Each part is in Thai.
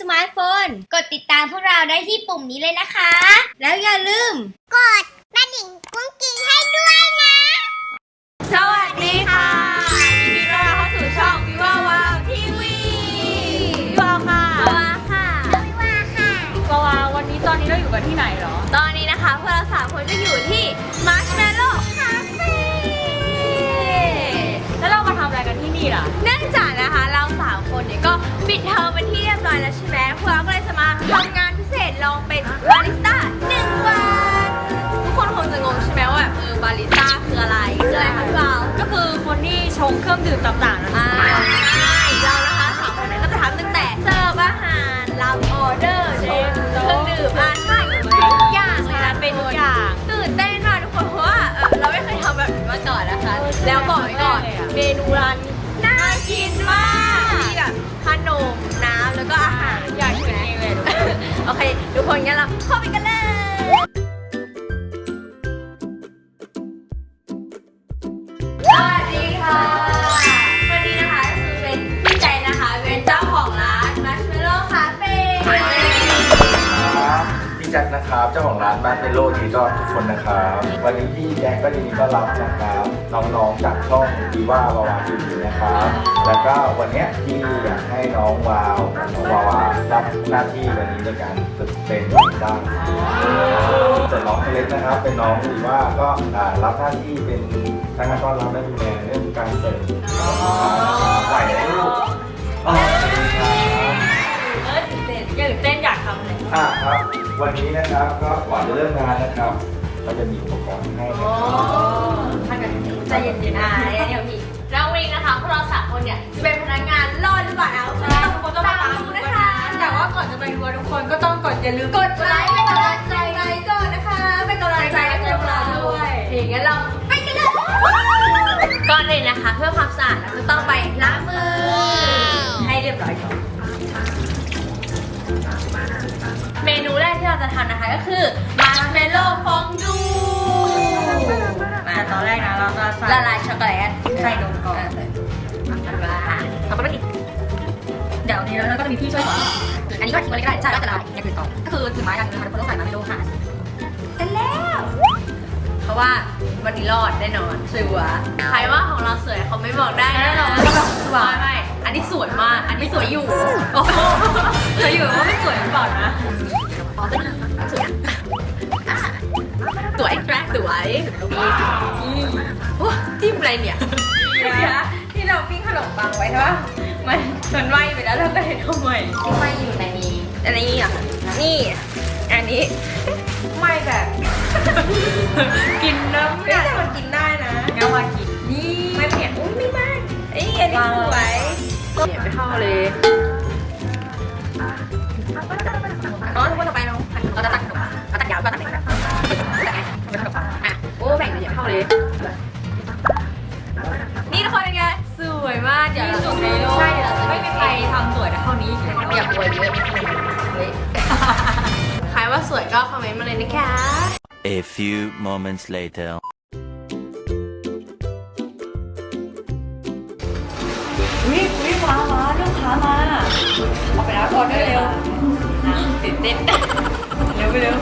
สมาร์ทโฟน กดติดตามพวกเราได้ที่ปุ่มนี้เลยนะคะ แล้วอย่าลืม อะไรคืออะไรคะพี่บ่าวก็คือคนที่ชงเครื่องดื่มต่างๆนะคะใช่เรานะคะสามคนนั้นก็จะทำตั้งแต่เสิร์ฟอาหารรับออเดอร์ชงเครื่องดื่มอาใช่ทุกอย่างเลยนะเป็นทุกอย่างตื่นเต้นมากทุกคนเพราะว่าเออเราไม่เคยทำแบบนี้มาก่อนนะคะ แล้วบอกไว้ก่อนเลยอะเมนูร้านนี้ แจ็คนะครับเจ้าของร้านบ้านเมโลดีก็ทุกคนนะครับวันนี้พี่แจ็คก็ยินดีต้อนรับนะครับน้องๆจากช่องดีว่าวาวาทีวีนะครับ แล้วก็วันเนี้ยพี่อยากให้น้องวาวกับน้องวาวารับหน้าที่วันนี้ในการฝึกเป็นด้านส่วนน้องเล็กนะครับ เป็นน้องดีว่าก็อ่ารับหน้าที่เป็นพนักงานต้อนรับและดูแลเรื่องการเสิร์ฟไหวไหมลูกอ๋อขอบคุณครับ อะครับ วันนี้นะครับก็ก่อนจะเริ่มงานนะครับก็จะมีอุปกรณ์ให้นะครับถ้ากันใจเย็นๆนะเดี๋ยวพี่แล้ววันนี้นะคะพวกเราสามคนเนี่ยจะเป็นพนักงานรอดหรือเปล่าเอาใช่ทุกคนต้องมาตามดูดูนะนะคะคะ แต่ว่าก่อนจะไปดูทุกคนก็ต้องกดอย่าลืมกดไลค์เป็นกำลังใจไลค์ก่อนนะคะเป็นกำลังใจให้พวกเราด้วยอย่างงั้นเราไปกันเลยก่อนเลยนะคะ เพื่อความสะอาดเราจะต้องไป คะก็คือมาร์ชเมลโล่ฟองดูแต่ตอนแรกนะเราจะใส่ละลายช็อกโกแลตใส่นมก่อนเราก็ไม่ติดเดี๋ยวนี้เราก็จะมีพี่ช่วยสอนอันนี้ก็ทิ้งไว้ก็ได้ใช่ก็จะละลายอย่างอื่นก่อนก็คือถือไม้อย่างนึงมันคนต้องใส่มาไม่รู้ค่ะเสร็จแล้วเพราะว่าวันนี้รอดแน่นอนสวยใครว่าของเราสวยเขาไม่บอกได้แน่นอนสวยไม่อันนี้สวยมาก อันนี้สวยอยู่โอ้โหจะอยู่ว่าไม่สวยหรือเปล่านะ โอ้จิ้มอะไรเนี่ยที่เราปิ้งขนมปังไว้ใช่ปะมันมันไหม้ไปแล้วเราก็เลยทำใหม่ไม่อยู่ในนี้อันนี้อะนี่ อันนี้ ไหม้แบบกินน้ำเนี่ยแต่มันกินได้นะงั้นมากินนี่ไม่เผ็ดอุ้ยไม่ไหม้ไอ้ยอันนี้สวยเนี่ยไม่เข้าเลยอ๋อทุกคนต่อไปเราเราจะตัดขนมเราตัดยาวก็ตัดเล็กแบ เข้าเลย นี่ทุกคนเป็นไงสวยมากเดี๋ยวที่เราสุดในโลกใช่เดี๋ยวเราจะไม่มีใครทำสวยได้เท่านี้ไม่อยากอวยเยอะเฮ้ยใครว่าสวยก็คอมเมนต์มาเลยนะคะ A few moments later. อุ้ยอุ้ยมามาลูกค้ามาเอาไปรับออเดอร์เร็วตื่นเต้นเร็วไปเร็ว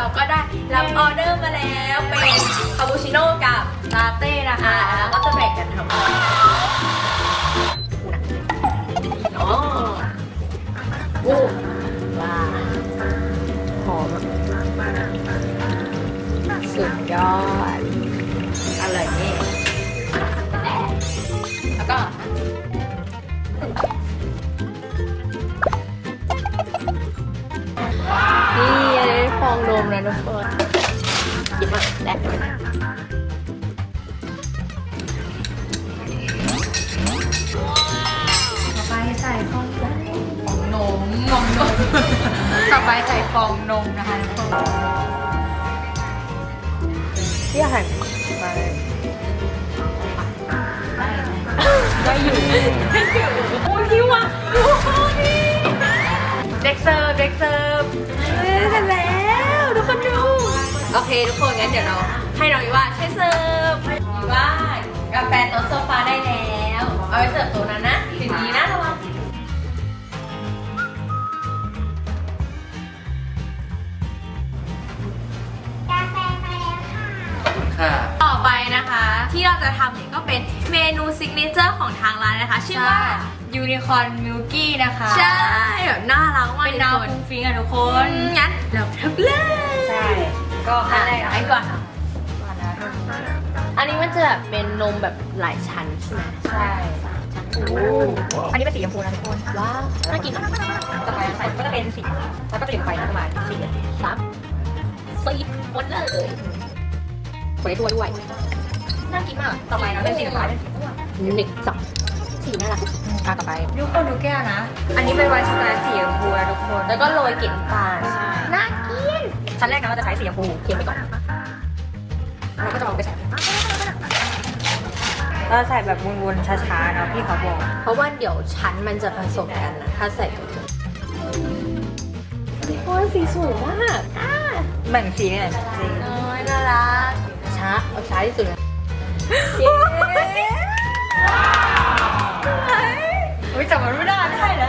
เราก็ได้รับออเดอร์มาแล้วเป็นคาปูชิโน่กับลาเต้นะคะแล้วก็จะแบ่งกันทำอ๋อโอ้ว้าวหอมอะสุดยอดอร่อยนี่แล้ นะทุกคนกินมาแดกต่อไปใส่ฟองนมนมนมนมต่อไปใส่ฟองนมนะคะทุกคนที่หั่นไป โอเคทุกคนงั้นเดี๋ยวเราให้น้องวิว่าช่วยเสิร์ฟวิว่ากาแฟโต๊ะโซฟาได้แล้ว เอาไปเสิร์ฟโต๊ะนั้นนะถึงนี้นะระวังกาแฟมาแล้วค่ะค่ะต่อไปนะคะ ที่เราจะทำเนี่ยก็เป็นเมนูซิกเนเจอร์ของทางร้านนะคะ ชื่อว่ายูนิคอร์นมิลกี้นะคะ ใช่แบบน่ารักมากเป็นดาวทุกฟุ้งฟิ้งอะทุกคคนนงั้นเราทำเลยใช่ ก็ขั้นแรกไอ้ก่อนอันนี้มันจะแบบเป็นนมแบบหลายชั้นใช่ไหมใช่อันนี้เป็นสีชมพูนะทุกคนว้าวน่ากินอะต่อไปใส่ก็จะเป็นสีแล้วก็จะเป็นไฟประมาณสี่สามสี่หมดเลยสวยตัวด้วยน่ากินมากต่อไปนะเป็นสีฟ้าเป็นสีม่วงหนึ่งสองสี่น่ารักอะต่อไปดูคนดูแก้วนะ อันนี้เป็นไวน์ช็อกโกแลตสีชมพูนะทุกคน แล้วก็โรยกลิ่นตาลใช่น่ากิน ชั้นแรกนะเราจะใช้สีชมพูเขียนไปก่อนเราก็จะลองไปใส่เราใส่แบบวนๆช้าๆเนาะพี่เขาบอก เพราะว่าเดี๋ยวชั้นมันจะผสมกันนะถ้าใส่กันโอ้ยสีสวยมากอ่าแบ่งสีหน่อยจริงน้อยน่ารักช้าเอาช้าที่สุดเลยเย้อุ้ยแต่มันไม่ได้ไม่ใช่เหรอ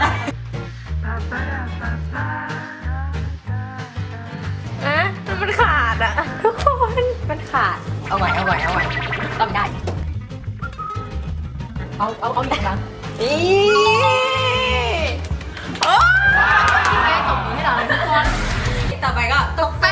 ขาด เอาไหวเอาไหวเอาไหวต้องได้ เอาเอาเอาอีกครั้งนี่โอ้ยแม่ตบมือให้เราเลยทุกคน ต่อไปก็ตกแต่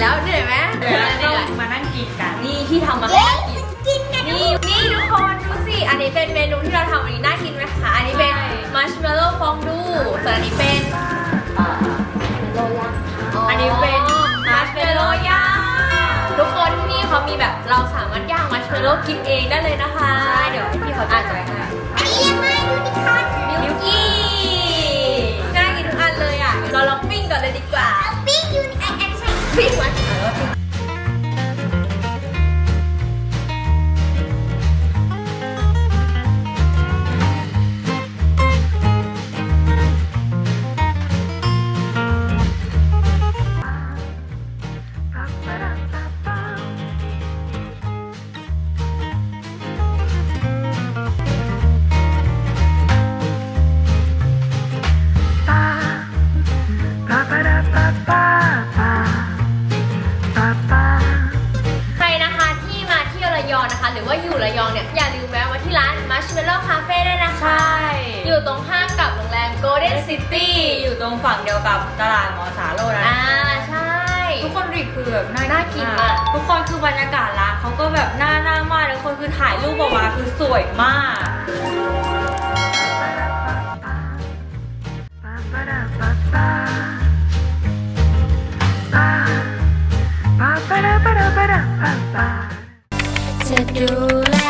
แล้วเหนื่อยไหมเดี๋ยวเราต้องมานั่งกินกัน นี่ที่ทำมาให้น่ากินกินกันนี่นี่ทุกคนดูสิ อันนี้เป็นเมนูที่เราทำวันนี้น่ากินไหมคะ อันนี้เป็นมัชเมลโล่ฟองดูส่วนอันนี้เป็นโรย่างอันนี้เป็นมัชเมลโล่ย่างทุกคนที่นี่เขามีแบบเราสามารถย่างมัชเมลโล่กินเองได้เลยนะคะใช่เดี๋ยวพี่เขาจะจ่ายให้อันนี้ยังไม่ยูนิคอร์นมิลกี้ อว่าอยู่ระยองเนี่ย อย่าลืมแวะมาที่ร้าน Marshmallow Cafe ได้วยนะคะใช่อยู่ตรงข้ามกับโรงแรม Golden City อยู่ตรงฝั่งเดียวกับตลาดหมอสาโรนะอ่าใช่ ทุกคนรีคือแบบน่าน่ากินมากทุกคนคือบรรยากาศร้านเขาก็แบบน่านั่งมากทุกคนคือถ่ายรูปออกมาคือสวยมากจะดูแล